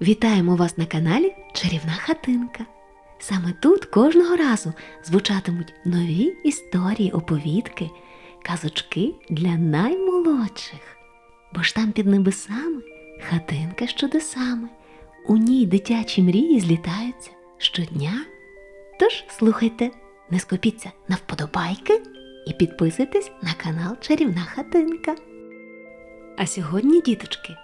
Вітаємо вас на каналі Чарівна хатинка. Саме тут кожного разу звучатимуть нові історії, оповідки, казочки для наймолодших. Бо ж там під небесами хатинка з чудесами. У ній дитячі мрії злітаються щодня. Тож слухайте, не скопіться на вподобайки і підписуйтесь на канал Чарівна хатинка. А сьогодні, діточки,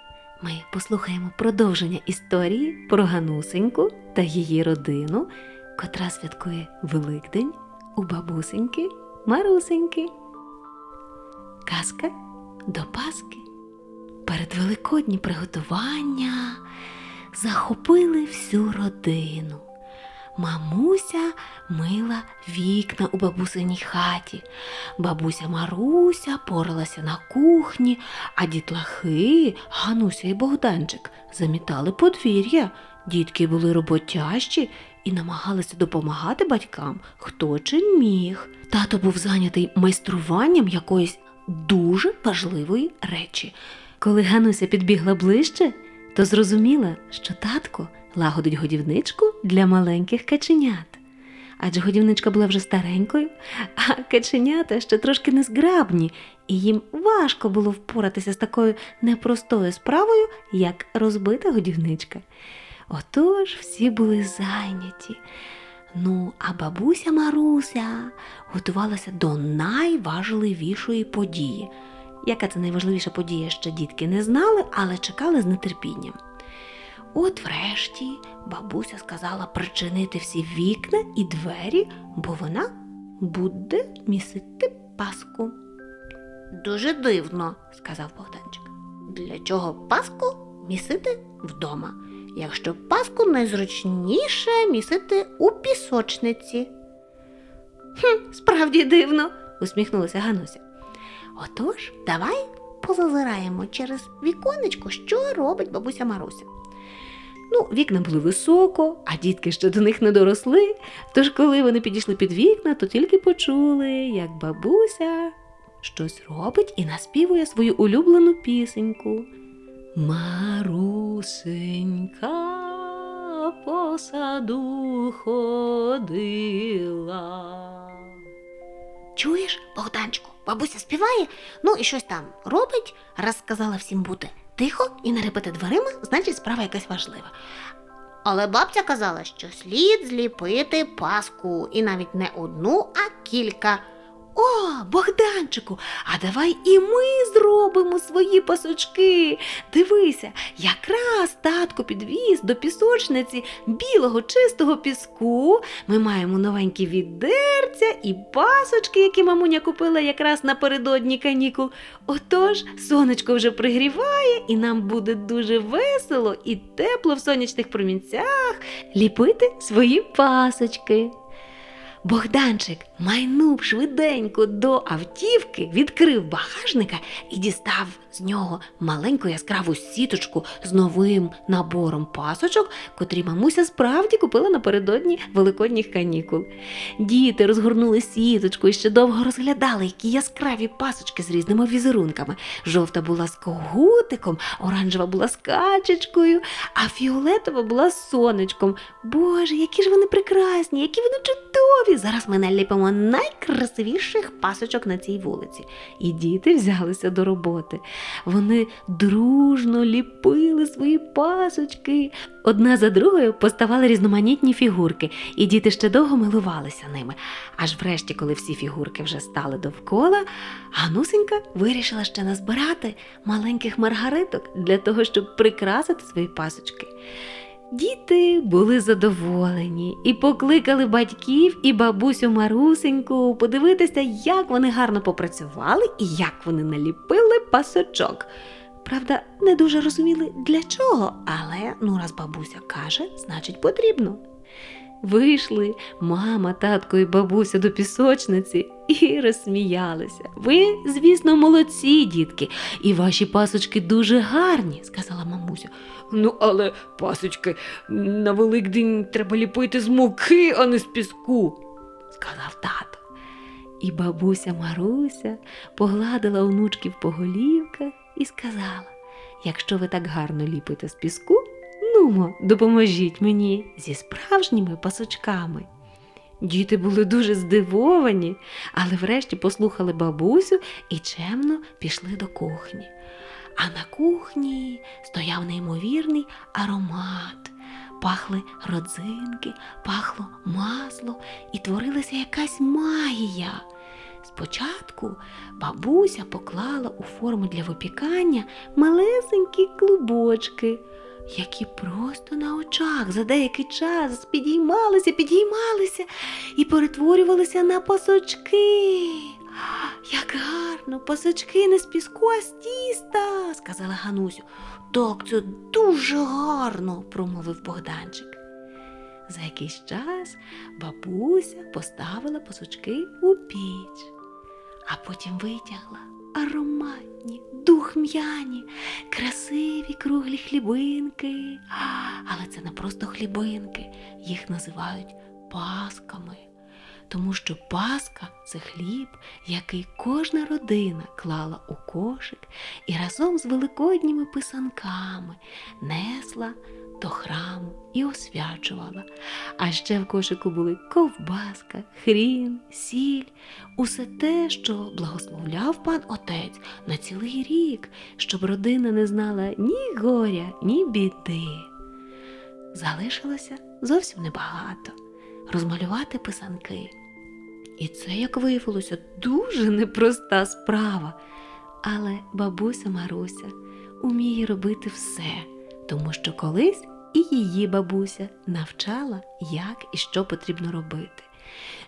ми послухаємо продовження історії про Ганусеньку та її родину, котра святкує Великдень у бабусеньки Марусеньки. Казка до Паски. Перед великодні приготування захопили всю родину. Мамуся мила вікна у бабусиній хаті. Бабуся Маруся поралася на кухні, а дітлахи, Гануся і Богданчик, замітали подвір'я. Дітки були роботящі і намагалися допомагати батькам, хто чим міг. Тато був зайнятий майструванням якоїсь дуже важливої речі. Коли Гануся підбігла ближче, то зрозуміла, що татко лагодить годівничку для маленьких каченят. Адже годівничка була вже старенькою, а каченята ще трошки незграбні, і їм важко було впоратися з такою непростою справою, як розбита годівничка. Отож всі були зайняті. Ну, а бабуся Маруся готувалася до найважливішої події. Яка це найважливіша подія, ще дітки не знали, але чекали з нетерпінням. От врешті бабуся сказала причинити всі вікна і двері, бо вона буде місити паску. Дуже дивно, сказав Богданчик. Для чого паску місити вдома, якщо паску найзручніше місити у пісочниці. Хм, справді дивно, усміхнулася Гануся. Отож, давай позазираємо через віконечко, що робить бабуся Маруся. Ну, вікна були високо, а дітки ще до них не доросли. Тож, коли вони підійшли під вікна, то тільки почули, як бабуся щось робить і наспівує свою улюблену пісеньку. Марусенька по саду ходила. Чуєш, Богданчику, бабуся співає, ну і щось там робить, раз сказала всім бути тихо і не репити дверима, значить справа якась важлива. Але бабця казала, що слід зліпити паску, і навіть не одну, а кілька. О, Богданчику, а давай і ми зробимо свої пасочки. Дивися, якраз татко підвіз до пісочниці білого чистого піску. Ми маємо новенькі відерця і пасочки, які мамуня купила якраз напередодні канікул. Отож, сонечко вже пригріває, і нам буде дуже весело і тепло в сонячних промінцях ліпити свої пасочки. Богданчик майнув швиденько до автівки, відкрив багажника і дістав з нього маленьку яскраву сіточку з новим набором пасочок, котрі мамуся справді купила напередодні великодніх канікул. Діти розгорнули сіточку і ще довго розглядали, які яскраві пасочки з різними візерунками. Жовта була з когутиком, оранжева була з качечкою, а фіолетова була з сонечком. Боже, які ж вони прекрасні, які вони чудові! Зараз ми наліпимо найкрасивіших пасочок на цій вулиці. І діти взялися до роботи. Вони дружно ліпили свої пасочки. Одна за другою поставали різноманітні фігурки, і діти ще довго милувалися ними. Аж врешті, коли всі фігурки вже стали довкола, Ганусенька вирішила ще назбирати маленьких маргариток для того, щоб прикрасити свої пасочки. Діти були задоволені і покликали батьків і бабусю Марусеньку подивитися, як вони гарно попрацювали і як вони наліпили пасочок. Правда, не дуже розуміли для чого, але ну раз бабуся каже, значить потрібно. Вийшли мама, татко і бабуся до пісочниці і розсміялися. Ви, звісно, молодці, дітки, і ваші пасочки дуже гарні, сказала мамуся. Ну, але пасочки на Великдень треба ліпити з муки, а не з піску, сказав тато. І бабуся Маруся погладила онучків по голівках і сказала: якщо ви так гарно ліпите з піску, Нумо, допоможіть мені зі справжніми пасочками. Діти були дуже здивовані, але врешті послухали бабусю і чемно пішли до кухні. А на кухні стояв неймовірний аромат. Пахли родзинки, пахло масло і творилася якась магія. Спочатку бабуся поклала у форму для випікання малесенькі клубочки, які просто на очах за деякий час підіймалися, підіймалися і перетворювалися на пасочки. Як гарно, пасочки не з піску, а з тіста, сказала Ганусю. Так, це дуже гарно, промовив Богданчик. За якийсь час бабуся поставила пасочки у піч, а потім витягла ароматні, духм'яні, красиві круглі хлібинки. Але це не просто хлібинки, їх називають пасками. Тому що паска це хліб, який кожна родина клала у кошик і разом з великодніми писанками несла до храму і освячувала. А ще в кошику були ковбаска, хрін, сіль, усе те, що благословляв пан отець на цілий рік, щоб родина не знала ні горя, ні біди. Залишилося зовсім небагато розмалювати писанки. І це, як виявилося, дуже непроста справа. Але бабуся Маруся уміє робити все, тому що колись і її бабуся навчала, як і що потрібно робити.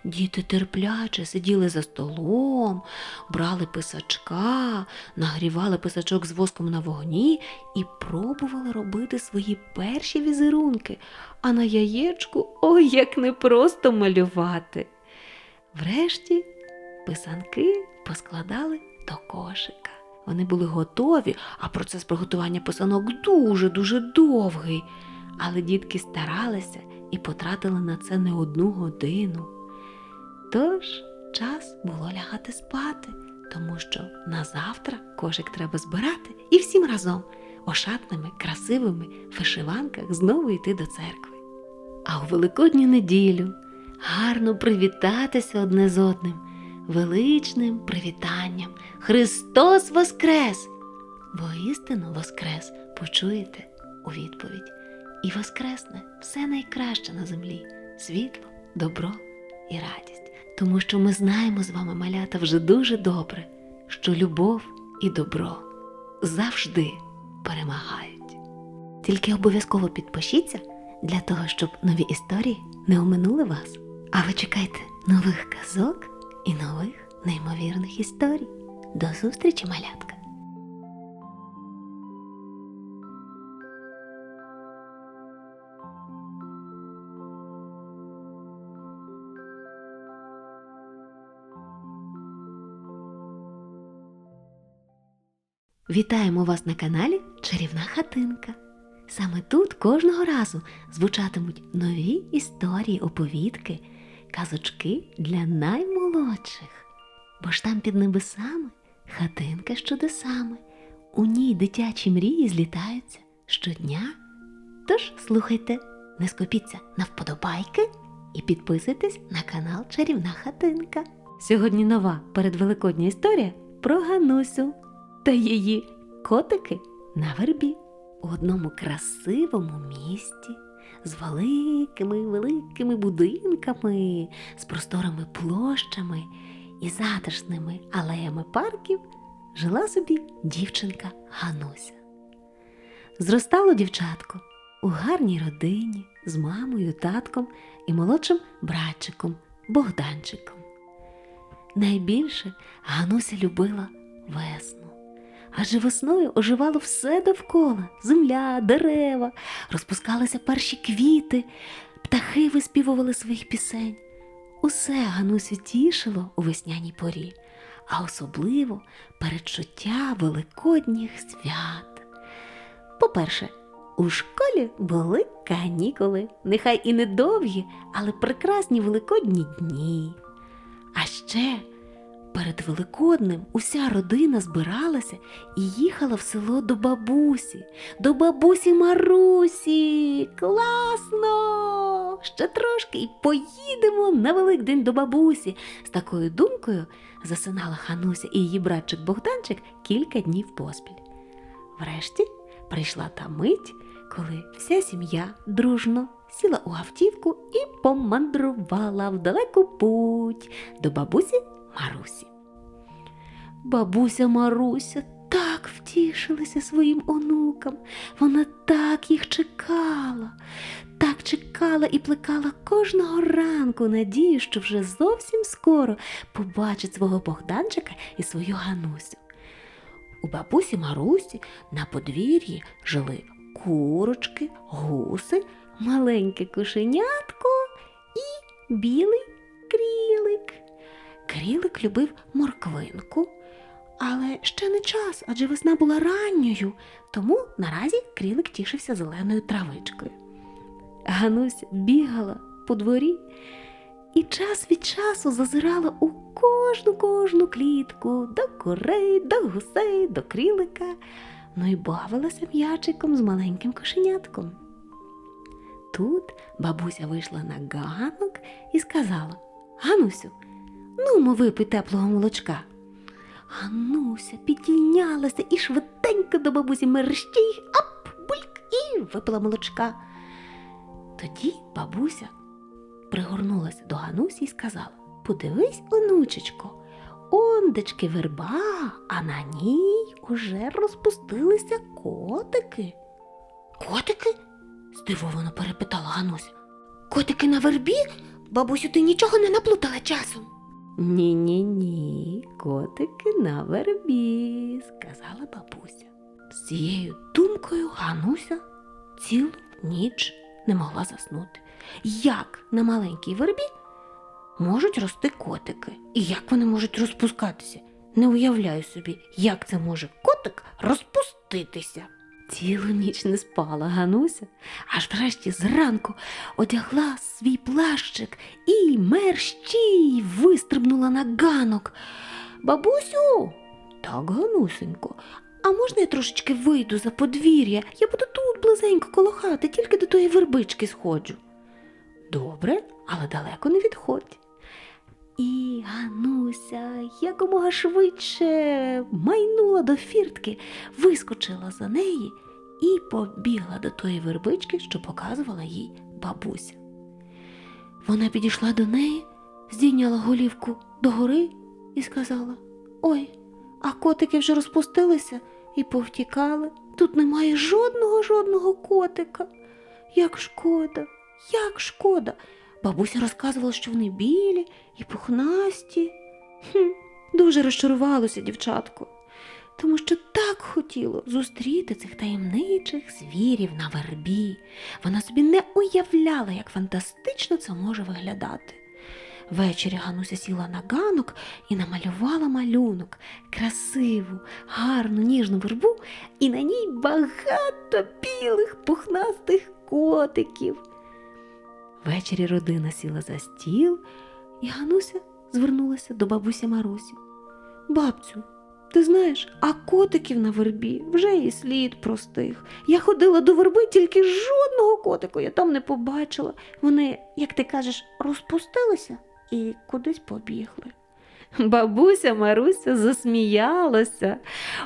Діти терпляче сиділи за столом, брали писачка, нагрівали писачок з воском на вогні і пробували робити свої перші візерунки, а на яєчку ой як непросто малювати. Врешті писанки поскладали до кошика. Вони були готові, а процес приготування писанок дуже-дуже довгий. Але дітки старалися і потратили на це не одну годину. Тож час було лягати спати, тому що на завтра кошик треба збирати і всім разом ошатними, красивими вишиванках знову йти до церкви. А у великодню неділю гарно привітатися одне з одним величним привітанням Христос Воскрес! Воістину Воскрес почуєте у відповідь. І воскресне все найкраще на землі світло, добро і радість. Тому що ми знаємо з вами, малята, вже дуже добре, що любов і добро завжди перемагають. Тільки обов'язково підпишіться для того, щоб нові історії не оминули вас. А ви чекайте нових казок і нових неймовірних історій. До зустрічі, малятка! Вітаємо вас на каналі Чарівна хатинка. Саме тут кожного разу звучатимуть нові історії, оповідки, казочки для наймолодших. Бо ж там під небесами хатинка з чудесами. У ній дитячі мрії злітаються щодня. Тож слухайте, не скопіться на вподобайки і підписуйтесь на канал Чарівна хатинка. Сьогодні нова передвеликодня історія про Ганусю та її котики на вербі у одному красивому місті з великими великими будинками, з просторими площами і затишними алеями парків жила собі дівчинка Гануся. Зростало дівчатко у гарній родині з мамою, татком і молодшим братчиком Богданчиком. Найбільше Гануся любила весну. Адже весною оживало все довкола земля, дерева, розпускалися перші квіти, птахи виспівували своїх пісень. Усе Ганусю тішило у весняній порі, а особливо передчуття великодніх свят. По-перше, у школі були канікули, нехай і недовгі, але прекрасні великодні дні. А ще Перед Великоднем уся родина збиралася і їхала в село до бабусі, до бабусі Марусі. Класно! Ще трошки і поїдемо на Великдень до бабусі. З такою думкою засинала Хануся і її братчик Богданчик кілька днів поспіль. Врешті прийшла та мить, коли вся сім'я дружно сіла у автівку і помандрувала в далеку путь до бабусі Марусі. Бабуся Маруся так втішилася своїм онукам, вона так їх чекала, так чекала і плекала кожного ранку надію, що вже зовсім скоро побачить свого Богданчика і свою Ганусю. У бабусі Марусі на подвір'ї жили курочки, гуси, маленьке кошенятко і білий крілик. Крілик любив морквинку, але ще не час, адже весна була ранньою, тому наразі крілик тішився зеленою травичкою. Гануся бігала по дворі і час від часу зазирала у кожну кожну клітку до курей, до гусей, до крілика, ну і бавилася м'ячиком з маленьким кошенятком. Тут бабуся вийшла на ганок і сказала Ганусю, ну мо випий теплого молочка. Гануся підійнялася і швиденько до бабусі мерщій, ап, бульк, і випила молочка. Тоді бабуся пригорнулася до Ганусі і сказала Подивись, онучечко, ондечки верба, а на ній уже розпустилися котики. Котики? здивовано перепитала Гануся. Котики на вербі? Бабусю, ти нічого не наплутала часом. Ні, ні, ні, котики на вербі, сказала бабуся. З цією думкою Гануся цілу ніч не могла заснути. Як на маленькій вербі можуть рости котики? І як вони можуть розпускатися? Не уявляю собі, як це може котик розпуститися. Цілу ніч не спала Гануся, аж врешті зранку одягла свій плащик і мерщій вистрибнула на ганок. Бабусю, так, Ганусенько, а можна я трошечки вийду за подвір'я? Я буду тут близенько коло хати, тільки до тої вербички сходжу. Добре, але далеко не відходь. І Гануся якомога швидше майнула до фіртки, вискочила за неї і побігла до тої вербички, що показувала їй бабуся. Вона підійшла до неї, здійняла голівку догори і сказала: Ой, а котики вже розпустилися і повтікали. Тут немає жодного жодного котика. Як шкода, як шкода. Бабуся розказувала, що вони білі і пухнасті. Хм, дуже розчарувалося дівчатко, тому що так хотіло зустріти цих таємничих звірів на вербі. Вона собі не уявляла, як фантастично це може виглядати. Ввечері Гануся сіла на ганок і намалювала малюнок, красиву, гарну, ніжну вербу, і на ній багато білих пухнастих котиків. Ввечері родина сіла за стіл, і Гануся звернулася до бабусі Марусі. Бабцю, ти знаєш, а котиків на вербі вже і слід простих. Я ходила до верби, тільки жодного котику я там не побачила. Вони, як ти кажеш, розпустилися і кудись побігли. Бабуся Маруся засміялася,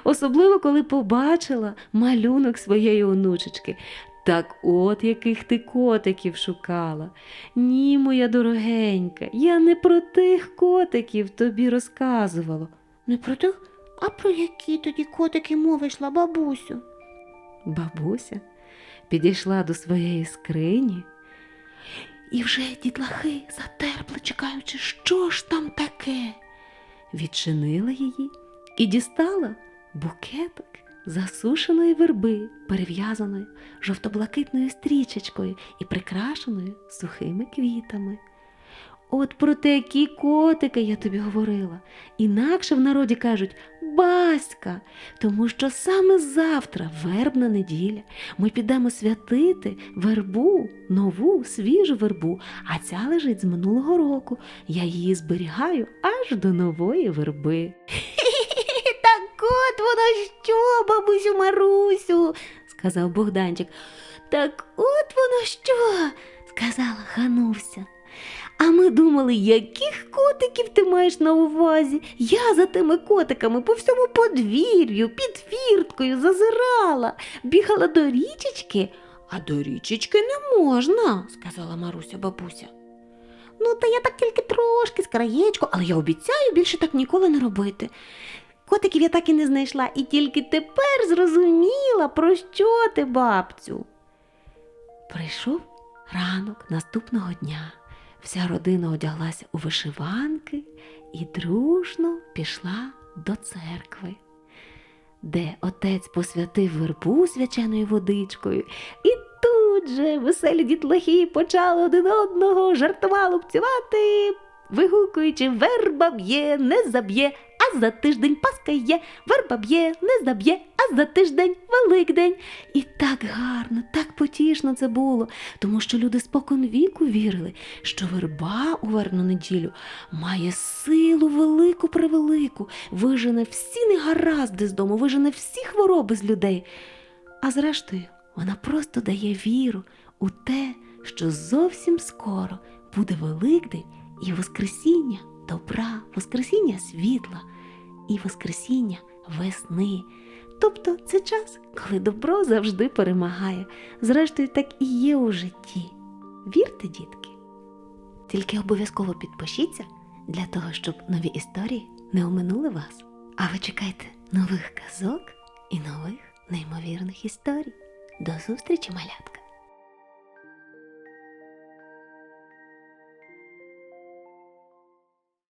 особливо коли побачила малюнок своєї онучечки. Так от яких ти котиків шукала. Ні, моя дорогенька, я не про тих котиків тобі розказувала. Не про тих, а про які тоді котики мова йшла, бабусю? Бабуся підійшла до своєї скрині, і вже дітлахи затерпли, чекаючи, що ж там таке. Відчинила її і дістала букетик засушеної верби, перев'язаної жовто-блакитною стрічечкою і прикрашеною сухими квітами. От про такі котики я тобі говорила. Інакше в народі кажуть Баська, тому що саме завтра, вербна неділя, ми підемо святити вербу, нову, свіжу вербу, а ця лежить з минулого року. Я її зберігаю аж до нової верби. От воно що, бабусю Марусю, сказав Богданчик. Так от воно що, сказала Хануся. А ми думали, яких котиків ти маєш на увазі? Я за тими котиками по всьому подвір'ю, під фірткою зазирала, бігала до річечки, а до річечки не можна, сказала Маруся бабуся. Ну, та я так тільки трошки з краєчку, але я обіцяю більше так ніколи не робити. Котиків я так і не знайшла, і тільки тепер зрозуміла, про що ти, бабцю. Прийшов ранок наступного дня. Вся родина одяглася у вишиванки і дружно пішла до церкви, де отець посвятив вербу свяченою водичкою, і тут же веселі дітлахи почали один одного жартома лупцювати, вигукуючи верба б'є, не заб'є, за тиждень Пасха є, верба б'є, не заб'є, а за тиждень Великдень. І так гарно, так потішно це було, тому що люди спокон віку вірили, що верба у вербну неділю має силу велику превелику, вижене всі негаразди з дому, вижене всі хвороби з людей. А зрештою, вона просто дає віру у те, що зовсім скоро буде Великдень і Воскресіння добра, Воскресіння світла і Воскресіння весни. Тобто це час, коли добро завжди перемагає. Зрештою, так і є у житті. Вірте, дітки. Тільки обов'язково підпишіться для того, щоб нові історії не оминули вас. А ви чекайте нових казок і нових неймовірних історій. До зустрічі, малятка!